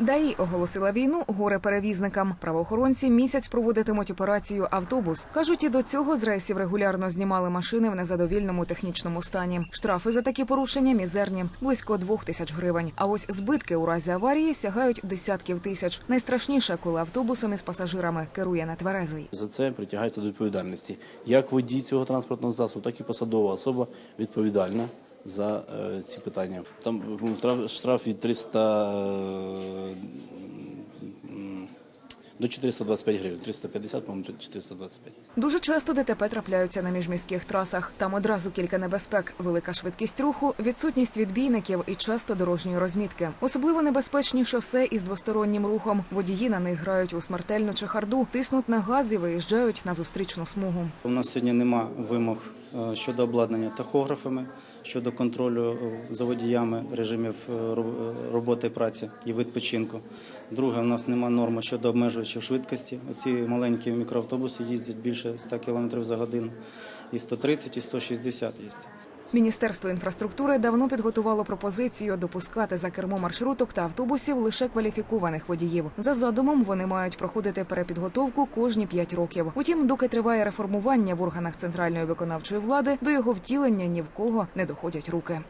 ДАІ оголосила війну горе-перевізникам. Правоохоронці місяць проводитимуть операцію автобус. кажуть, і до цього з рейсів регулярно знімали машини в незадовільному технічному стані. Штрафи за такі порушення мізерні близько двох тисяч гривень. А ось збитки у разі аварії сягають десятків тисяч. Найстрашніше, коли автобусом із пасажирами керує нетверезий. За це притягається до відповідальності як водій цього транспортного засобу, так і посадова особа відповідальна за е, ці питання. Там ну, штраф- від 300 е, м, до 425 гривень. 350, по-моєму, 425. Дуже часто ДТП трапляються на міжміських трасах. Там одразу кілька небезпек: велика швидкість руху, відсутність відбійників і часто дорожньої розмітки. Особливо небезпечні шосе із двостороннім рухом. Водії на них грають у смертельну чехарду, тиснуть на газ і виїжджають на зустрічну смугу. У нас сьогодні нема вимог е, щодо обладнання тахографами, щодо контролю е, за водіями режимів е, роботи і праці і відпочинку. Друге, у нас нема норми щодо обмежувачів швидкості. Оці маленькі мікроавтобуси їздять більше 100 км за годину, і 130, і 160 є. Міністерство інфраструктури давно підготувало пропозицію допускати за кермо маршруток та автобусів лише кваліфікованих водіїв. За задумом вони мають проходити перепідготовку кожні п'ять років. Утім, доки триває реформування в органах центральної виконавчої влади, до його втілення ні в кого не доходять руки.